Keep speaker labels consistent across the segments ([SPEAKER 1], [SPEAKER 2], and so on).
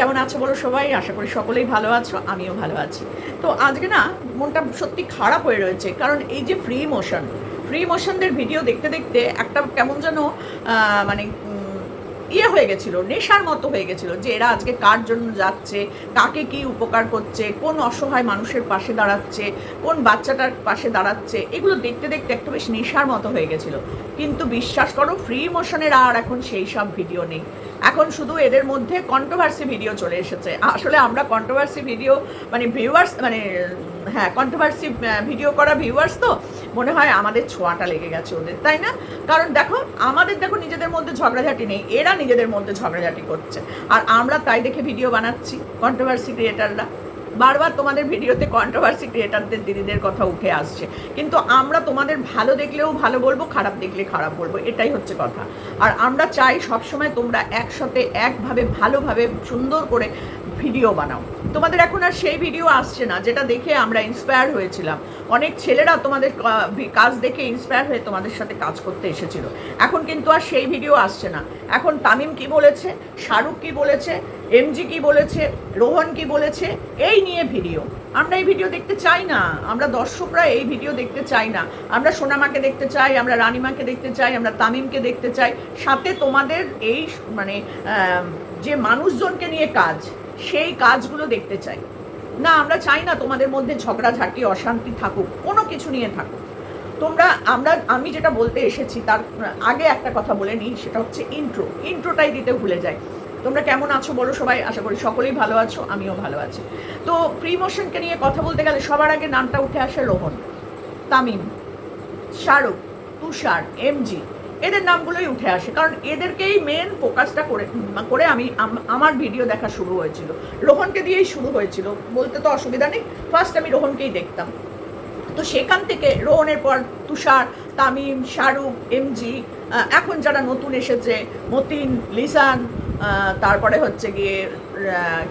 [SPEAKER 1] কেমন আছো বলো সবাই? আশা করি সকলেই ভালো আছো, আমিও ভালো আছি। তো আজকে না মনটা সত্যি খারাপ হয়ে রয়েছে, কারণ এই যে ফ্রি মোশন ফ্রি মোশনদের ভিডিও দেখতে দেখতে একটা কেমন যেন মানে ইয়ে হয়ে গেছিল, নেশার মতো হয়ে গেছিল যে এরা আজকে কার জন্য যাচ্ছে, কাকে কি উপকার করছে, কোন অসহায় মানুষের পাশে দাঁড়াচ্ছে, কোন বাচ্চাটার পাশে দাঁড়াচ্ছে, এগুলো দেখতে দেখতে একটা বেশ নেশার মতো হয়ে গেছিল। কিন্তু বিশ্বাস করো ফ্রি মোশনের আর এখন সেই সব ভিডিও নেই। এখন শুধু এদের মধ্যে কন্ট্রোভার্সি ভিডিও চলে এসেছে। আসলে আমরা কন্ট্রোভার্সি ভিডিও মানে ভিউয়ার্স মানে হ্যাঁ কন্ট্রোভার্সি ভিডিও করা ভিউয়ার্স তো মনে হয় আমাদের ছোঁয়াটা লেগে গেছে ওদের, তাই না? কারণ দেখো, আমাদের দেখো নিজেদের মধ্যে ঝগড়াঝাটি নেই, এরা নিজেদের মধ্যে ঝগড়াঝাটি করছে। আর আমরা তাই দেখে ভিডিও বানাচ্ছি কন্ট্রোভার্সি ক্রিয়েটাররা বারবার তোমাদের ভিডিওতে কন্ট্রোভার্সি ক্রিয়েটারদের দিদিদের কথা উঠে আসছে। কিন্তু আমরা তোমাদের ভালো দেখলেও ভালো বলব, খারাপ দেখলে খারাপ বলব, এটাই হচ্ছে কথা। আর আমরা চাই সবসময় তোমরা একসাথে একভাবে, ভালোভাবে সুন্দর করে ভিডিও বানাও। তোমাদের এখন আর সেই ভিডিও আসছে না, যেটা দেখে আমরা ইন্সপায়ার হয়েছিলাম। অনেক ছেলেরা তোমাদের কাজ দেখে ইন্সপায়ার হয়ে তোমাদের সাথে কাজ করতে এসেছিল। এখন কিন্তু আর সেই ভিডিও আসছে না। এখন তামিম কি বলেছে? শাহরুখ কি বলেছে? এমজি কি বলেছে? রোহন কি বলেছে? এই নিয়ে ভিডিও আমরা এই ভিডিও দেখতে চাই না। আমরা দর্শকরা এই ভিডিও দেখতে চাই না। আমরা সোনামাকে দেখতে চাই, আমরা রানিমাকে দেখতে চাই, আমরা তামিমকে দেখতে চাই। সাথে তোমাদের এই মানে যে মানুষজনকে নিয়ে কাজ সেই কাজগুলো দেখতে চাই। না, আমরা চাই না তোমাদের মধ্যে ঝগড়াঝাটি, অশান্তি থাকুক, কোনো কিছু নিয়ে থাকুক। তোমরা, আমরা, আমি যেটা বলতে এসেছি, তার আগে একটা কথা বলে নিই, সেটা হচ্ছে ইন্ট্রো ইন্ট্রোটাই দিতে ভুলে যাই। তোমরা কেমন আছো বলো সবাই, আশা করি সকলেই ভালো আছো, আমিও ভালো আছি। তো প্রি মোশনকে নিয়ে কথা বলতে গেলে সবার আগে নামটা উঠে আসে রোহন, তামিম, শাহরুখ, তুষার, এমজি এদের নামগুলোই উঠে আসে। কারণ এদেরকেই মেন ফোকাসটা করে করে আমি আমার ভিডিও দেখা শুরু হয়েছিল। রোহনকে দিয়েই শুরু হয়েছিল। বলতে তো অসুবিধা নেই। ফার্স্ট আমি রোহনকেই দেখতাম। তো সেখান থেকে রোহনের পর তুষার, তামিম, শাহরুখ এমজি এখন যারা নতুন এসেছে, মতিন, লিসান তারপরে হচ্ছে গিয়ে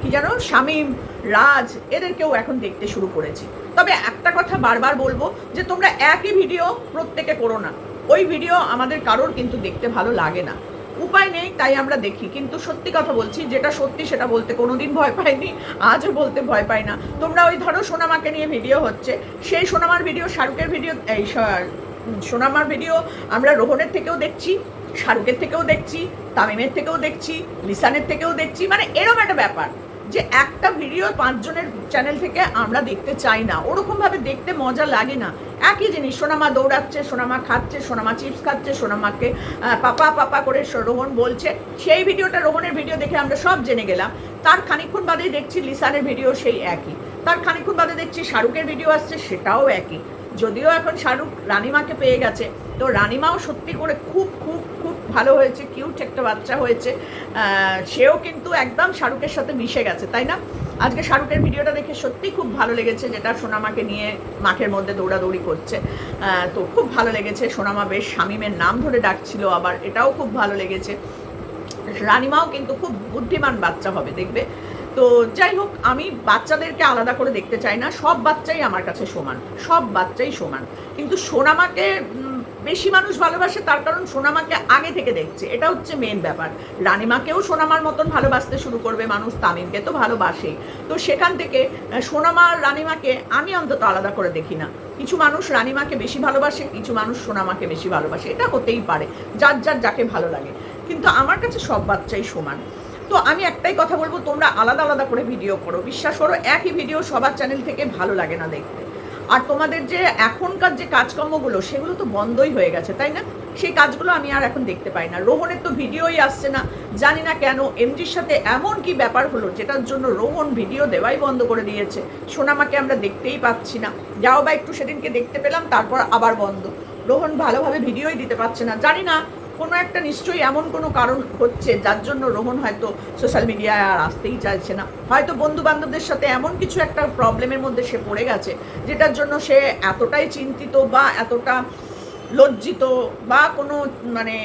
[SPEAKER 1] কি জানো শামিম, রাজ, এদেরকেও এখন দেখতে শুরু করেছি। তবে একটা কথা বারবার বলব যে তোমরা একই ভিডিও প্রত্যেকে করো না। ওই ভিডিও আমাদের কারোর কিন্তু দেখতে ভালো লাগে না। উপায় নেই, তাই আমরা দেখি। কিন্তু সত্যি কথা বলছি, যেটা সত্যি সেটা বলতে কোনোদিন ভয় পাইনি, আজও বলতে ভয় পাই না। তোমরা ওই ধরো সোনামাকে নিয়ে ভিডিও হচ্ছে, সেই সোনামার ভিডিও শাহরুখের ভিডিও এই সোনামার ভিডিও আমরা রোহনের থেকেও দেখছি, শাহরুখের থেকেও দেখছি, তামিমের থেকেও দেখছি, লিসানের থেকেও দেখছি মানে এরকম একটা ব্যাপার। যে একটা ভিডিও পাঁচজনের চ্যানেল থেকে আমরা দেখতে চাই না। ওরকমভাবে দেখতে মজা লাগে না। একই জিনিস, সোনামা দৌড়াচ্ছে, সোনামা খাচ্ছে, সোনামা চিপস খাচ্ছে, সোনামাকে পাপা পাপা করে রোহন বলছে। সেই ভিডিওটা রোহনের ভিডিও দেখে আমরা সব জেনে গেলাম। তার খানিকক্ষণ বাদেই দেখছি লিসানের ভিডিও সেই একই। তার খানিকক্ষণ বাদে দেখছি শাহরুখের ভিডিও আসছে, সেটাও একই। যদিও এখন শাহরুখ রানিমাকে পেয়ে গেছে, তো রানিমাও সত্যি করে খুব খুব খুব ভালো হয়েছে কিউট একটা বাচ্চা হয়েছে। সেও কিন্তু একদম শাহরুখের সাথে মিশে গেছে, তাই না? আজকে শাহরুখের ভিডিওটা দেখে সত্যি খুব ভালো লেগেছে, যেটা সোনামাকে নিয়ে মাঠের মধ্যে দৌড়াদৌড়ি করছে। তো খুব ভালো লেগেছে, সোনামা বেশ শামিমের নাম ধরে ডাকছিল আবার, এটাও খুব ভালো লেগেছে। রানিমাও কিন্তু খুব বুদ্ধিমান বাচ্চা হবে, দেখবে? তো যাই হোক, আমি বাচ্চাদেরকে আলাদা করে দেখতে চাই না। সব বাচ্চাই আমার কাছে সমান। সব বাচ্চাই সমান। কিন্তু সোনামাকে বেশি মানুষ ভালোবাসে তার কারণ সোনামাকে আগে থেকে দেখছে। এটা হচ্ছে মেন ব্যাপার। রানিমাকেও সোনামার মতন ভালোবাসতে শুরু করবে মানুষ, তামিমকে তো ভালোবাসেই। তো সেখান থেকে সোনামা আর রানিমাকে আমি অন্তত আলাদা করে দেখি না। কিছু মানুষ রানিমাকে বেশি ভালোবাসে, কিছু মানুষ সোনামাকে বেশি ভালোবাসে। এটা হতেই পারে, যার যার যাকে ভালো লাগে। কিন্তু আমার কাছে সব বাচ্চাই সমান। তো আমি একটাই কথা বলব, তোমরা আলাদা আলাদা করে ভিডিও করো। বিশ্বাস করো, একই ভিডিও সবার চ্যানেল থেকে ভালো লাগে না দেখতে। আর তোমাদের যে এখনকার যে কাজকর্মগুলো, সেগুলো তো বন্ধই হয়ে গেছে, তাই না? সেই কাজগুলো আমি আর এখন দেখতে পাই না। রোহনের তো ভিডিওই আসছে না, জানি না কেন এমজির সাথে এমন কি ব্যাপার হলো, যেটার জন্য রোহন ভিডিও দেওয়াই বন্ধ করে দিয়েছে। সোনামাকে আমরা দেখতেই পাচ্ছি না। যাও বা একটু সেদিনকে দেখতে পেলাম, তারপর আবার বন্ধ। রোহন ভালোভাবে ভিডিওই দিতে পারছে না। জানি না কোনো একটা নিশ্চয়ই এমন কোনো কারণ হচ্ছে যার জন্য রোহন হয়তো সোশ্যাল মিডিয়ায় আর আসতেই চাইছে না। হয়তো বন্ধু বান্ধবদের সাথে এমন কিছু একটা প্রবলেমের মধ্যে সে পড়ে গেছে, যেটার জন্য সে এতটাই চিন্তিত বা এতটা লজ্জিত বা কোনো মানে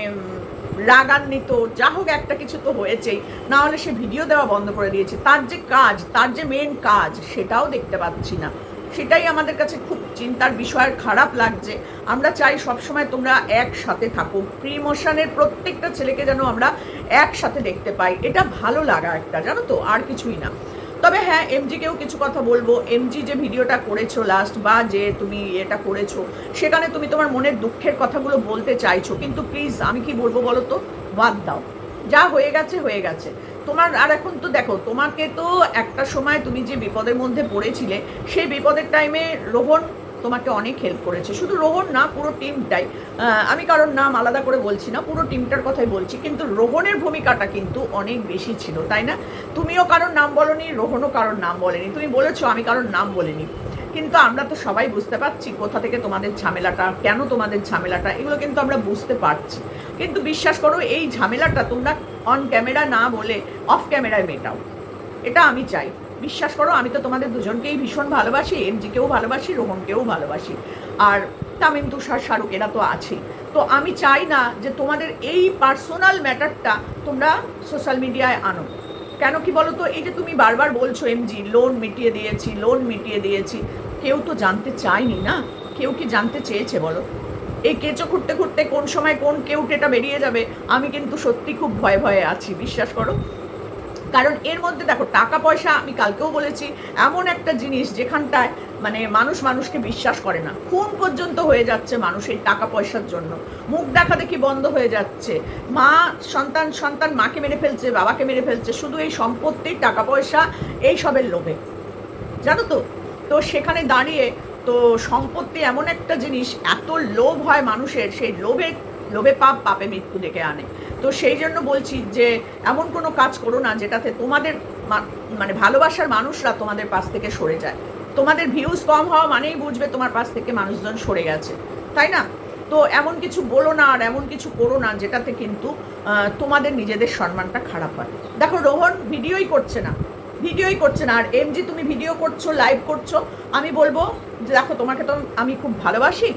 [SPEAKER 1] রাগান্বিত, যা হোক একটা কিছু তো হয়েছেই, না হলে সে ভিডিও দেওয়া বন্ধ করে দিয়েছে। তার যে কাজ, তার যে মেন কাজ, সেটাও দেখতে পাচ্ছি না। সেটাই আমাদের কাছে খুব চিন্তার বিষয়, খারাপ লাগছে। আমরা চাই সবসময় তোমরা একসাথে থাকো। প্রিমোশনের প্রত্যেকটা ছেলেকে যেন আমরা একসাথে দেখতে পাই। এটা ভালো লাগা একটা, জানো তো? আর কিছুই না। তবে হ্যাঁ এমজিকেও কিছু কথা বলব। এমজি যে ভিডিওটা করেছ লাস্ট বা যে তুমি এটা করেছ, সেখানে তুমি তোমার মনের দুঃখের কথাগুলো বলতে চাইছো। কিন্তু প্লিজ আমি কি বলব বলো তো? বাদ দাও। যা হয়ে গেছে হয়ে গেছে। তোমার, আর এখন তো দেখো, তোমাকে তো একটা সময় তুমি যে বিপদের মধ্যে পড়েছিলে, সেই বিপদের টাইমে রোহন তোমাকে অনেক হেল্প করেছে। শুধু রোহন না, পুরো টিমটাই আমি কারোর নাম আলাদা করে বলছি না, পুরো টিমটার কথাই বলছি, কিন্তু রোহনের ভূমিকাটা কিন্তু অনেক বেশি ছিল, তাই না? তুমিও কারোর নাম বলনি, রোহনও কারোর নাম বলেনি। তুমি বলেছ, আমি কারোর নাম বলিনি। কিন্তু আমরা তো সবাই বুঝতে পারছি কোথা থেকে তোমাদের ঝামেলাটা, কেন তোমাদের ঝামেলাটা, এগুলো কিন্তু আমরা বুঝতে পারছি। কিন্তু বিশ্বাস করো, এই ঝামেলাটা তোমরা অন ক্যামেরা না বলে অফ ক্যামেরায় মেটাও এটা আমি চাই। বিশ্বাস করো, আমি তো তোমাদের দুজনকেই ভীষণ ভালোবাসি এমজিকেও ভালোবাসি, রোহনকেও ভালোবাসি, আর তামিম, তুষার, শাহরুখ, এরা তো আছেই। তো আমি চাই না যে তোমাদের এই পার্সোনাল ম্যাটারটা তোমরা সোশ্যাল মিডিয়ায় আনো। কেন কি বলো তো, এই যে তুমি বারবার বলছো, এমজি লোন মিটিয়ে দিয়েছি লোন মিটিয়ে দিয়েছি, কেউ তো জানতে চায়নি না? কেউ কি জানতে চেয়েছে বলো? এই কেঁচো খুঁড়তে খুঁড়তে কোন সময় কোন কেউটেটা বেরিয়ে যাবে, আমি কিন্তু সত্যি খুব ভয়ে ভয়ে আছি, বিশ্বাস করো। কারণ এর মধ্যে দেখো, টাকা পয়সা আমি কালকেও বলেছি, এমন একটা জিনিস যেখানটায় মানে মানুষ মানুষকে বিশ্বাস করে না। খুন পর্যন্ত হয়ে যাচ্ছে মানুষের টাকা পয়সার জন্য। মুখ দেখা দেখি বন্ধ হয়ে যাচ্ছে। মা, সন্তান সন্তান মাকে মেরে ফেলছে, বাবাকে মেরে ফেলছে, শুধু এই সম্পত্তি টাকা পয়সা, এই সবের লোভে। জানো তো? তো সেখানে দাঁড়িয়ে তো সম্পত্তি এমন একটা জিনিস, এত লোভ হয় মানুষের, সেই লোভে লোভে পাপ পাপে মৃত্যু ডেকে আনে। তো সেই জন্য বলছি যে, এমন কোনো কাজ করো না যেটাতে তোমাদের মানে ভালোবাসার মানুষরা তোমাদের পাশ থেকে সরে যায়। তোমাদের ভিউজ কম হওয়া মানেই বুঝবে তোমার পাশ থেকে মানুষজন সরে গেছে। তাই না? তো এমন কিছু বলো না আর এমন কিছু করো না যেটাতে কিন্তু তোমাদের নিজেদের সম্মানটা খারাপ হয়। দেখো, রোহন ভিডিওই করছে না। ভিডিওই করছে না। আর এমজি তুমি ভিডিও করছ লাইভ করছ। আমি বলব যে দেখো, তোমাকে তো আমি খুব ভালোবাসি।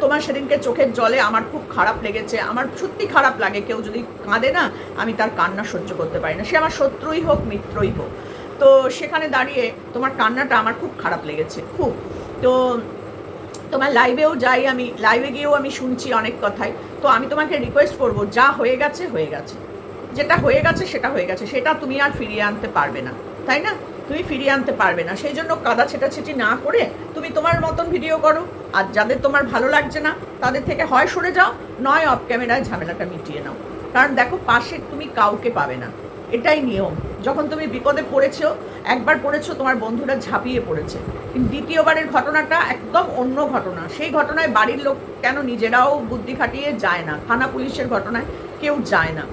[SPEAKER 1] তোমার সেদিনকে চোখের জলে আমার খুব খারাপ লেগেছে। আমার সত্যি খারাপ লাগে। কেউ যদি কাঁদে না, আমি তার কান্না সহ্য করতে পারি না। সে আমার শত্রুই হোক, মিত্রই হোক। তো সেখানে দাঁড়িয়ে তোমার কান্নাটা আমার খুব খারাপ লেগেছে। খুব। তো তোমার লাইভেও যাই আমি। লাইভে গিয়েও আমি শুনছি অনেক কথাই। তো আমি তোমাকে রিকোয়েস্ট করব, যা হয়ে গেছে হয়ে গেছে। যেটা হয়ে গেছে, সেটা হয়ে গেছে। সেটা তুমি আর ফিরিয়ে আনতে পারবে না। তাই না? তুমি ফিরিয়ে আনতে পারবে না। সেই জন্য কাদা ছেটাছেটি না করে তুমি তোমার মতন ভিডিও করো। আর যাদের তোমার ভালো লাগছে না, তাদের থেকে হয় সরে যাও, নয় অফ ক্যামেরায় ঝামেলাটা মিটিয়ে নাও। কারণ দেখো, পাশে তুমি কাউকে পাবে না। এটাই নিয়ম। যখন তুমি বিপদে পড়েছো, একবার পড়েছো, তোমার বন্ধুরা ঝাঁপিয়ে পড়েছে। কিন্তু দ্বিতীয়বারের ঘটনাটা একদম অন্য ঘটনা। সেই ঘটনায় বাড়ির লোক কেন নিজেরাও বুদ্ধি খাটিয়ে যায় না? থানা পুলিশের ঘটনায় কেউ যায় না।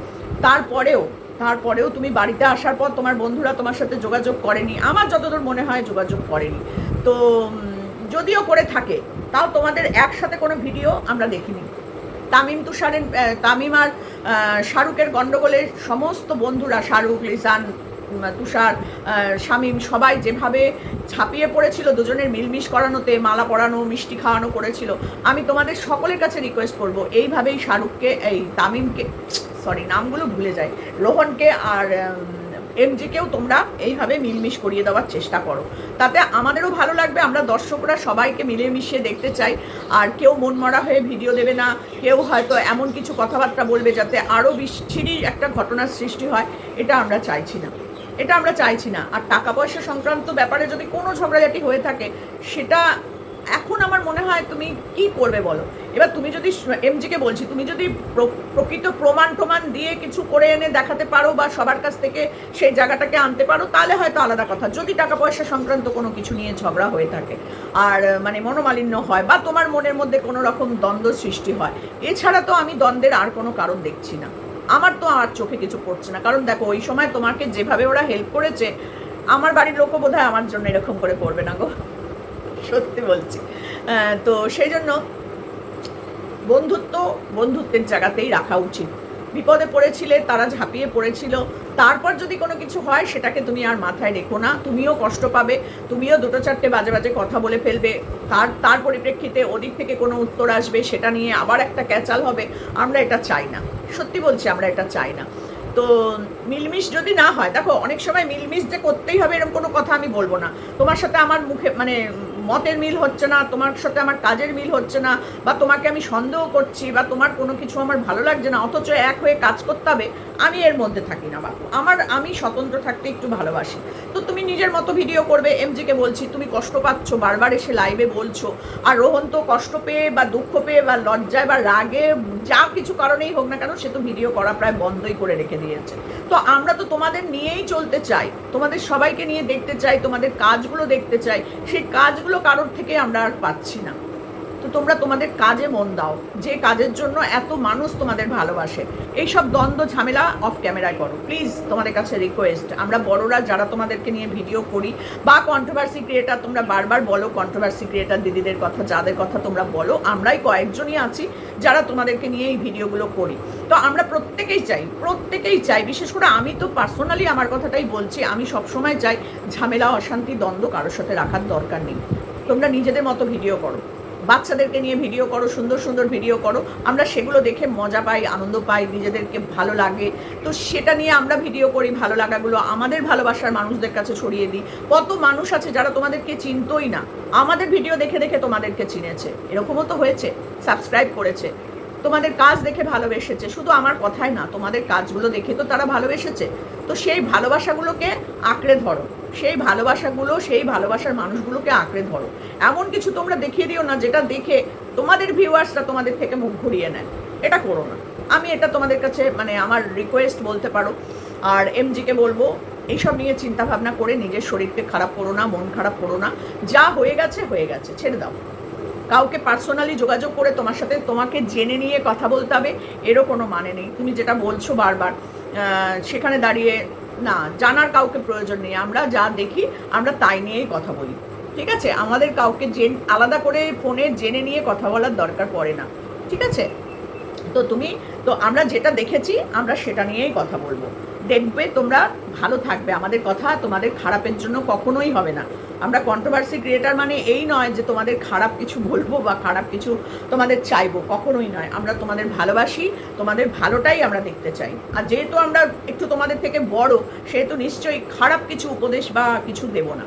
[SPEAKER 1] তারপরেও তারপরেও তুমি বাড়িতে আসার পর তোমার বন্ধুরা তোমার সাথে যোগাযোগ করেনি। আমার যতদূর মনে হয় যোগাযোগ করেনি। তো যদিও করে থাকে, তাও তোমাদের একসাথে কোনো ভিডিও আমরা দেখিনি। তামিম তুষারের তামিম আর শাহরুখের গণ্ডগোলের সমস্ত বন্ধুরা, শাহরুখ, লিসান তুষার শামীম, সবাই যেভাবে ছাপিয়ে পড়েছিল দুজনের মিলমিশ করানোতে, মালা পরানো, মিষ্টি খাওয়ানো করেছিল, আমি তোমাদের সকলের কাছে রিকোয়েস্ট করব, এইভাবেই শাহরুখকে, এই তামিমকে সরি নামগুলো ভুলে যাই, রোহনকে আর এমজিকেও তোমরা এইভাবে মিলমিশ করিয়ে দেওয়ার চেষ্টা করো। তাতে আমাদেরও ভালো লাগবে, আমরা দর্শকরা সবাইকে মিলেমিশিয়ে দেখতে চাই, আর কেউ মনমরা হয়ে ভিডিও দেবে না, কেউ হয়তো এমন কিছু কথাবার্তা বলবে যাতে আরও বিচ্ছিরি একটা ঘটনার সৃষ্টি হয়, এটা আমরা চাইছি না। এটা আমরা চাইছি না। আর টাকা পয়সা সংক্রান্ত ব্যাপারে যদি কোনো ঝগড়াঝাটি হয়ে থাকে, সেটা এখন আমার মনে হয় তুমি কি করবে বলো? এবার তুমি যদি এমজিকে বলছি, তুমি যদি প্র- প্রকৃত প্রমাণ প্রমাণ দিয়ে কিছু করে এনে দেখাতে পারো বা সবার কাছ থেকে সেই জায়গাটাকে আনতে পারো, তাহলে হয়তো আলাদা কথা। যদি টাকা পয়সা সংক্রান্ত কোনো কিছু নিয়ে ঝগড়া হয়ে থাকে, আর মানে মনোমালিন্য হয় বা তোমার মনের মধ্যে কোনো রকম দ্বন্দ্ব সৃষ্টি হয়, এছাড়া তো আমি দ্বন্দ্বের আর কোনো কারণ দেখছি না। আমার তো আর চোখে কিছু পড়ছে না। কারণ দেখো, ওই সময় তোমাকে যেভাবে ওরা হেল্প করেছে, আমার বাড়ির লোকও বোধ আমার জন্য এরকম করে করবে না গো। সত্যি বলছি। তো সেই জন্য বন্ধুত্ব বন্ধুত্বের জায়গাতেই রাখা উচিত। বিপদে পড়েছিলে, তারা ঝাঁপিয়ে পড়েছিল। তারপর যদি কোনো কিছু হয়, সেটাকে তুমি আর মাথায় রেখো না। তুমিও কষ্ট পাবে, তুমিও দুটো চারটে বাজে বাজে কথা বলে ফেলবে। তার তার পরিপ্রেক্ষিতে ওদিক থেকে কোনো উত্তর আসবে, সেটা নিয়ে আবার একটা ক্যাচাল হবে। আমরা এটা চাই না। সত্যি বলছি, আমরা এটা চাই না। তো মিলমিশ যদি না হয়, দেখো, অনেক সময় মিলমিশ যে করতেই হবে এরকম কোনো কথা আমি বলব না। তোমার সাথে আমার মুখে মানে মতের মিল হচ্ছে না, তোমার সাথে আমার কাজের মিল হচ্ছে না, বা তোমাকে আমি সন্দেহ করছি, বা তোমার কোনো কিছু আমার ভালো লাগছে না, অথচ এক হয়ে কাজ করতে হবে, আমি এর মধ্যে থাকি না বাপু। আমার, আমি স্বতন্ত্র থাকতে একটু ভালোবাসি। তো তুমি নিজের মতো ভিডিও করবে, এমজিকে বলছি, তুমি কষ্ট পাচ্ছ, বারবার এসে লাইভে বলছো, আর রোহন তো কষ্ট পেয়ে, বা দুঃখ পেয়ে, বা লজ্জায়, বা রাগে যা কিছু কারণেই হোক না কেন, সে তো ভিডিও করা প্রায় বন্ধই করে রেখে দিয়েছে। তো আমরা তো তোমাদের নিয়েই চলতে চাই। তোমাদের সবাইকে নিয়ে দেখতে চাই, তোমাদের কাজগুলো দেখতে চাই। সেই কাজগুলো কারোর থেকে আমরা আর পাচ্ছি না। তোমরা তোমাদের কাজে মন দাও, যে কাজের জন্য এত মানুষ তোমাদের ভালোবাসে। এইসব দ্বন্দ্ব, ঝামেলা অফ ক্যামেরায় করো। প্লিজ তোমাদের কাছে রিকোয়েস্ট আমরা বড়রা যারা তোমাদেরকে নিয়ে ভিডিও করি বা কন্ট্রোভার্সি ক্রিয়েটার তোমরা বারবার বলো কন্ট্রোভার্সি ক্রিয়েটার দিদিদের কথা, যাদের কথা তোমরা বলো, আমরাই কয়েকজনই আছি যারা তোমাদেরকে নিয়ে এই ভিডিওগুলো করি। তো আমরা প্রত্যেকেই চাই প্রত্যেকেই চাই, বিশেষ করে আমি তো পার্সোনালি আমার কথাটাই বলছি, আমি সবসময় চাই ঝামেলা, অশান্তি, দ্বন্দ্ব কারোর সাথে রাখার দরকার নেই। তোমরা নিজেদের মতো ভিডিও করো। বাচ্চাদেরকে নিয়ে ভিডিও করো, সুন্দর সুন্দর ভিডিও করো। আমরা সেগুলো দেখে মজা পাই, আনন্দ পাই, নিজেদেরকে ভালো লাগে। তো সেটা নিয়ে আমরা ভিডিও করি, ভালো লাগাগুলো আমাদের ভালোবাসার মানুষদের কাছে ছড়িয়ে দিই। কত মানুষ আছে যারা তোমাদেরকে চিনতই না। আমাদের ভিডিও দেখে দেখে তোমাদেরকে চিনেছে। এরকমও তো হয়েছে। সাবস্ক্রাইব করেছে। তোমাদের কাজ দেখে ভালোবেসেছে। শুধু আমার কথাই না, তোমাদের কাজগুলো দেখে তো তারা ভালোবেসেছে। তো সেই ভালোবাসাগুলোকে আঁকড়ে ধরো। সেই ভালোবাসাগুলো, সেই ভালোবাসার মানুষগুলোকে আঁকড়ে ধরো। এমন কিছু তোমরা দেখিয়ে দিও না যেটা দেখে তোমাদের ভিউয়ার্সরা তোমাদের থেকে মুখ ঘুরিয়ে নেয়। এটা করো না। আমি এটা তোমাদের কাছে মানে আমার রিকোয়েস্ট বলতে পারো। আর এমজিকে বলব, এইসব নিয়ে চিন্তা ভাবনা করে নিজের শরীরকে খারাপ করো না, মন খারাপ করো না। যা হয়ে গেছে হয়ে গেছে, ছেড়ে দাও। কাউকে পার্সোনালি যোগাযোগ করে তোমার সাথে তোমাকে জেনে নিয়ে কথা বলতে হবে, এরও কোনো মানে নেই। তুমি যেটা বলছো বারবার সেখানে দাঁড়িয়ে না, জানার কাউকে প্রয়োজন নেই। আমরা যা দেখি, আমরা তাই নিয়েই কথা বলি। ঠিক আছে? আমাদের কাউকে জেন, আলাদা করে ফোনে জেনে নিয়ে কথা বলার দরকার পড়ে না। ঠিক আছে? তো তুমি, তো আমরা যেটা দেখেছি, আমরা সেটা নিয়েই কথা বলব। দেখবে তোমরা ভালো থাকবে। আমাদের কথা তোমাদের খারাপের জন্য কখনোই হবে না। আমরা কন্ট্রোভার্সি ক্রিয়েটার মানে এই নয় যে তোমাদের খারাপ কিছু বলব বা খারাপ কিছু তোমাদের চাইব, কখনোই নয়। আমরা তোমাদের ভালোবাসি, তোমাদের ভালোটাই আমরা দেখতে চাই। আর যেহেতু আমরা একটু তোমাদের থেকে বড়, সেহেতু নিশ্চয়ই খারাপ কিছু উপদেশ বা কিছু দেবো না।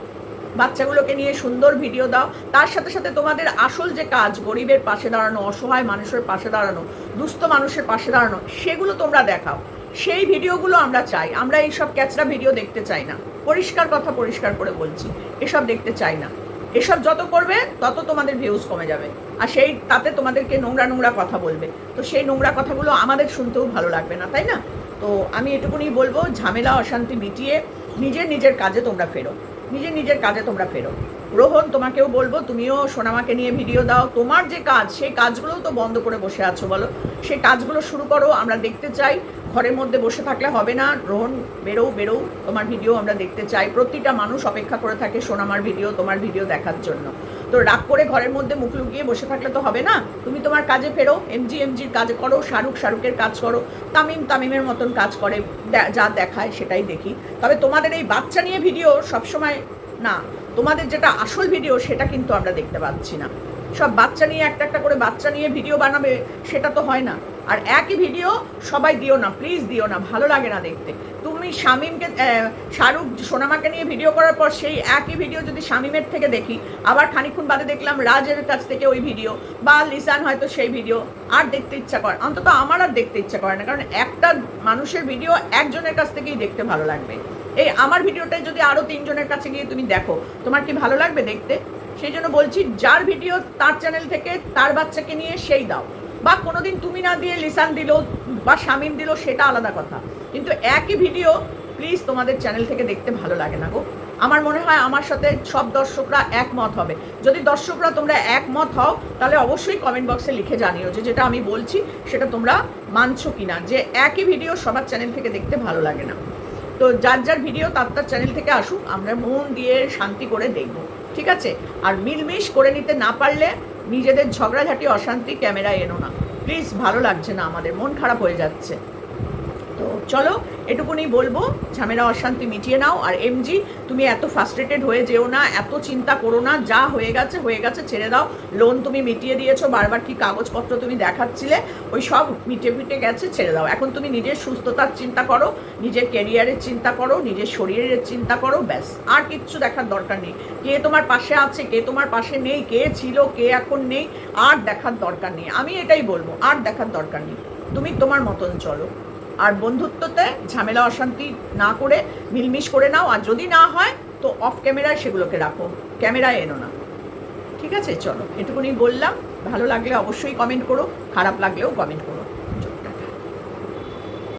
[SPEAKER 1] বাচ্চাগুলোকে নিয়ে সুন্দর ভিডিও দাও। তার সাথে সাথে তোমাদের আসল যে কাজ, গরিবের পাশে দাঁড়ানো, অসহায় মানুষের পাশে দাঁড়ানো, দুস্থ মানুষের পাশে দাঁড়ানো, সেগুলো তোমরা দেখাও। সেই ভিডিওগুলো আমরা চাই। আমরা এইসব ক্যাচরা ভিডিও দেখতে চাই না। পরিষ্কার কথা পরিষ্কার করে বলছি। এসব দেখতে চাই না। এসব যত করবে, তত তোমাদের ভিউজ কমে যাবে। আর সেই তাতে তোমাদেরকে নোংরা নোংরা কথা বলবে। তো সেই নোংরা কথাগুলো আমাদের শুনতেও ভালো লাগবে না, তাই না? তো আমি এটুকুনি বলব, ঝামেলা, অশান্তি মিটিয়ে নিজের নিজের কাজে তোমরা ফেরো। নিজের নিজের কাজে তোমরা ফেরো। রোহন, তোমাকেও বলব, তুমিও সোনামাকে নিয়ে ভিডিও দাও। তোমার যে কাজ, সেই কাজগুলোও তো বন্ধ করে বসে আছো বলো। সেই কাজগুলো শুরু করো, আমরা দেখতে চাই। ঘরের মধ্যে বসে থাকলে হবে না। রোহন, বেরো বেরো। তোমার ভিডিও আমরা দেখতে চাই। প্রতিটা মানুষ অপেক্ষা করে থাকে সোনামার ভিডিও, তোমার ভিডিও দেখার জন্য। তো রাগ করে ঘরের মধ্যে মুখ লুকিয়ে বসে থাকলে তো হবে না। তুমি তোমার কাজে ফেরো এমজি এমজির কাজ করো, শাহরুখ শাহরুখের কাজ করো, তামিম তামিমের মতন কাজ করে যা দেখায় সেটাই দেখি। তবে তোমাদের এই বাচ্চা নিয়ে ভিডিও সবসময় না, তোমাদের যেটা আসল ভিডিও সেটা কিন্তু আমরা দেখতে পাচ্ছি না। সব বাচ্চা নিয়ে একটা একটা করে বাচ্চা নিয়ে ভিডিও বানাবে, সেটা তো হয় না। আর একই ভিডিও সবাই দিও না প্লিজ দিও না, ভালো লাগে না দেখতে। তুমি শামিমকে শাহরুখ সোনামাকে নিয়ে ভিডিও করার পর সেই একই ভিডিও যদি শামিমের থেকে দেখি, আবার খানিক্ষণ বাদে দেখলাম রাজের কাছ থেকে ওই ভিডিও বা লিসান হয়তো সেই ভিডিও আর দেখতে ইচ্ছা করে, অন্তত আমার আর দেখতে ইচ্ছা করে না, কারণ একটা মানুষের ভিডিও একজনের কাছ থেকেই দেখতে ভালো লাগবে। এই আমার ভিডিওটাই যদি আরও তিনজনের কাছে গিয়ে তুমি দেখো, তোমার কি ভালো লাগবে দেখতে? সেই জন্য বলছি, যার ভিডিও তার চ্যানেল থেকে তার বাচ্চাকে নিয়ে সেই দাও। বা কোনোদিন তুমি না দিয়ে লিসান দিল বা শামিম দিল, সেটা আলাদা কথা। কিন্তু একই ভিডিও প্লিজ তোমাদের চ্যানেল থেকে দেখতে ভালো লাগে না গো। আমার মনে হয় আমার সাথে সব দর্শকরা একমত হবে। যদি দর্শকরা তোমরা একমত হও, তাহলে অবশ্যই কমেন্ট বক্সে লিখে জানিও যে যেটা আমি বলছি, সেটা তোমরা মানছো কিনা। যে একই ভিডিও সবার চ্যানেল থেকে দেখতে ভালো লাগে না। তো যার যার ভিডিও, তার তার চ্যানেল থেকে আসুক, আমরা মন দিয়ে শান্তি করে দেখব। ঠিক আছে? আর মিলমিশ করে নিতে না পারলে নিজেদের ঝগড়াঝাটি, অশান্তি ক্যামেরায় এনো না। প্লিজ, ভালো লাগছে না, আমাদের। মন খারাপ হয়ে যাচ্ছে। তো চলো, এটুকুনি বলব, ঝামেলা, অশান্তি মিটিয়ে নাও। আর এমজি তুমি এত ফার্স্ট্রেটেড হয়ে যেও না, এত চিন্তা করো না, যা হয়ে গেছে হয়ে গেছে, ছেড়ে দাও। লোন তুমি মিটিয়ে দিয়েছ, বারবার কি কাগজপত্র তুমি দেখাচ্ছিলে, ওই সব মিটে মিটে গেছে, ছেড়ে দাও। এখন তুমি নিজের সুস্থতার চিন্তা করো, নিজের কেরিয়ারের চিন্তা করো, নিজের শরীরের চিন্তা করো, ব্যাস, আর কিচ্ছু দেখার দরকার নেই। কে তোমার পাশে আছে, কে তোমার পাশে নেই, কে ছিল, কে এখন নেই, আর দেখার দরকার নেই। আমি এটাই বলব, আর দেখার দরকার নেই। তুমি তোমার মতন চলো। আর বন্ধুত্বতে ঝামেলা অশান্তি না করে মিলমিশ করে নাও, আর যদি না হয়, তো অফ ক্যামেরায় সেগুলোকে রাখো। ক্যামেরায় এনো না। ঠিক আছে? চলো, এটুকুনি বললাম। ভালো লাগলে অবশ্যই কমেন্ট করো, খারাপ লাগলেও কমেন্ট করো।